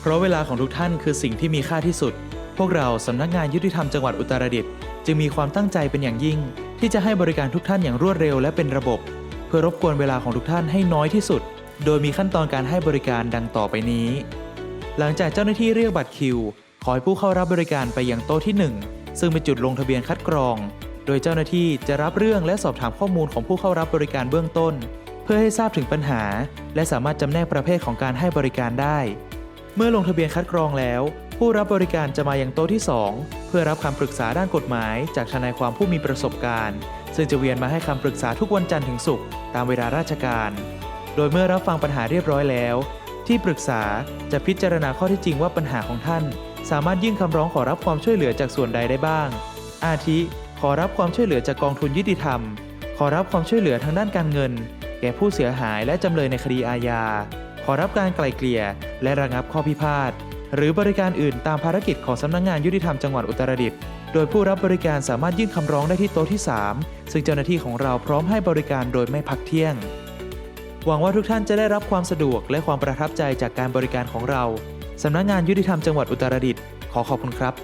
เพราะเวลาของทุกท่านคือสิ่งที่มีค่าที่สุด พวกเราสำนักงานยุติธรรมจังหวัดอุตรดิตถ์จึงมีความตั้งใจเป็นอย่างยิ่ง ที่จะให้บริการทุกท่านอย่างรวดเร็วและเป็นระบบ เพื่อรบกวนเวลาของทุกท่านให้น้อยที่สุด โดยมีขั้นตอนการให้บริการดังต่อไปนี้ หลังจากเจ้าหน้าที่เรียกบัตรคิว ขอให้ผู้เข้ารับบริการไปยังโต๊ะที่ 1 ซึ่งเป็นจุดลงทะเบียนคัดกรอง โดยเจ้าหน้าที่จะรับเรื่องและสอบถามข้อมูลของผู้เข้ารับบริการเบื้องต้น เพื่อให้ทราบถึงปัญหา และสามารถจำแนกประเภทของการให้บริการได้ เมื่อลงทะเบียนคัดกรองแล้ว ผู้รับบริการจะมายังโต๊ะที่ 2 เพื่อรับคำปรึกษาด้านกฎหมายจากทนายความผู้มีประสบการณ์ ซึ่งจะเวียนมาให้คำปรึกษาทุกวันจันทร์ถึงศุกร์ตามเวลาราชการ โดยเมื่อรับฟังปัญหาเรียบร้อยแล้ว ที่ปรึกษาจะพิจารณาข้อที่จริงว่าปัญหาของท่าน สามารถยื่นคำร้องขอรับความช่วยเหลือจากส่วนใดได้บ้าง อาทิ ขอรับความช่วยเหลือจากกองทุนยุติธรรม ขอรับความช่วยเหลือทางด้านการเงิน แก่ผู้เสียหายและจำเลยในคดีอาญาขอรับการไกล่เกลี่ย และระงับข้อพิพาทหรือบริการอื่นตามภารกิจของสำนักงงานยุติธรรมจังหวัดอุตรดิตถ์โดยผู้รับบริการสามารถยื่นคำร้องได้ที่โต๊ะที่ 3 ซึ่งเจ้าหน้าที่ของเราพร้อมให้บริการโดยไม่พักเที่ยง หวังว่าทุกท่านจะได้รับความสะดวกและความประทับใจจากการบริการของเราสำนักงานยุติธรรมจังหวัดอุตรดิตถ์ขอขอบคุณครับ